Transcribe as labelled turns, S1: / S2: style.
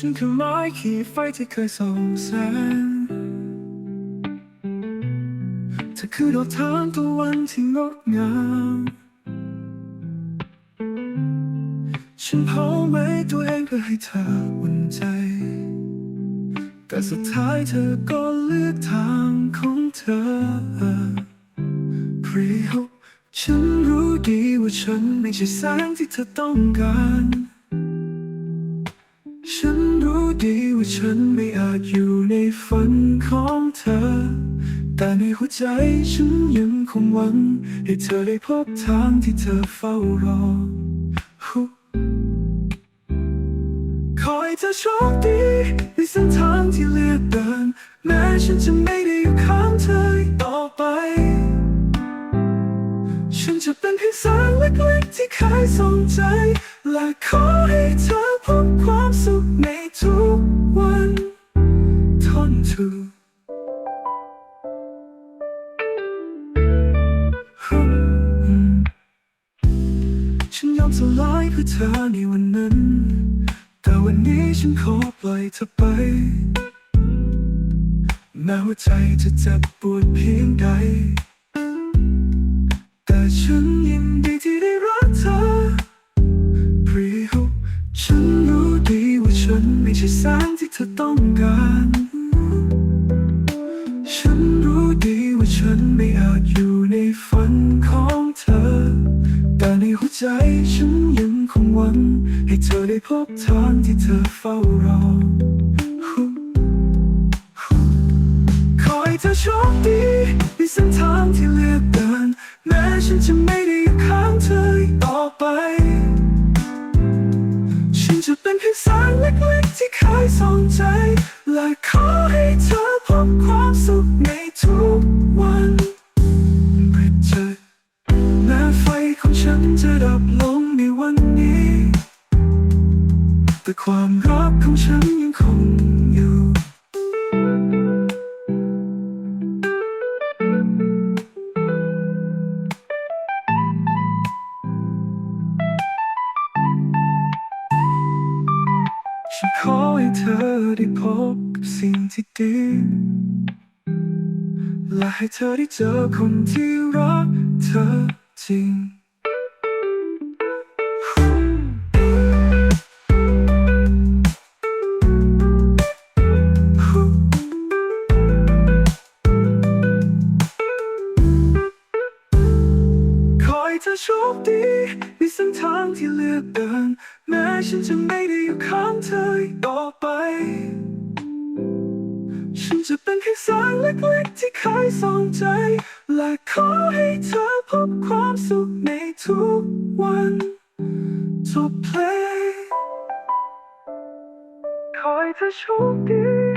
S1: ฉันคือไม้ขีดไฟที่เคยส่องแสงเธอคือดวงทางตะวันที่งดงาม ฉันเผาไหม้ตัวเองเพื่อให้เธออุ่นใจ แต่สุดท้ายเธอก็เลือกทางของเธอเพรียวฉันรู้ดีว่าฉันไม่ใช่แสงที่เธอต้องการ ดีว่าฉันไม่อาจอยู่ในฝันของเธอ แต่ในหัวใจฉันยังคงหวัง ให้เธอได้พบทางที่เธอเฝ้ารอ ขอให้เธอโชคดีในเส้นทางที่เลือกเดิน แม้ฉันจะไม่ได้อยู่ข้างเธออต่อไป ฉันจะเป็นเพียงแสงเล็กๆที่คอยส่องใจ และขอให้เธอพบความสุขใน ฉันยอมสลายเพื่อเธอในวันนั้น แต่วันนี้ฉันขอปล่อยเธอไป แม้ว่าใจจะเจ็บปวดเพียงใด แต่ฉันยินดีที่ได้รักเธอพรียวฉันรู้ดีว่าฉันไม่ใช่แสงที่เธอต้องการ พบทางที่เธอเฝ้ารอ ขอให้เธอโชคดีในเส้นทางที่เลือกเดิน แม้ฉันจะไม่ได้อยู่ข้างเธออีกต่อไป ฉันจะเป็นเพียงแสงเล็กๆที่คอยส่องใจและคอย แต่ความรักของฉันยังคงอยู่ ฉันขอให้เธอได้พบกับสิ่งที่ดี และให้เธอได้เจอคนที่รักเธอจริง โชคดีในเส้นทางที่เลือกเดิน แม้ฉันจะไม่ได้อยู่ข้างเธอต่อไป ฉันจะเป็นแค่แสงเล็กๆที่คอยส่องใจ และขอให้เธอพบความสุขในทุกวันจบเพลงขอให้เธอโชคดี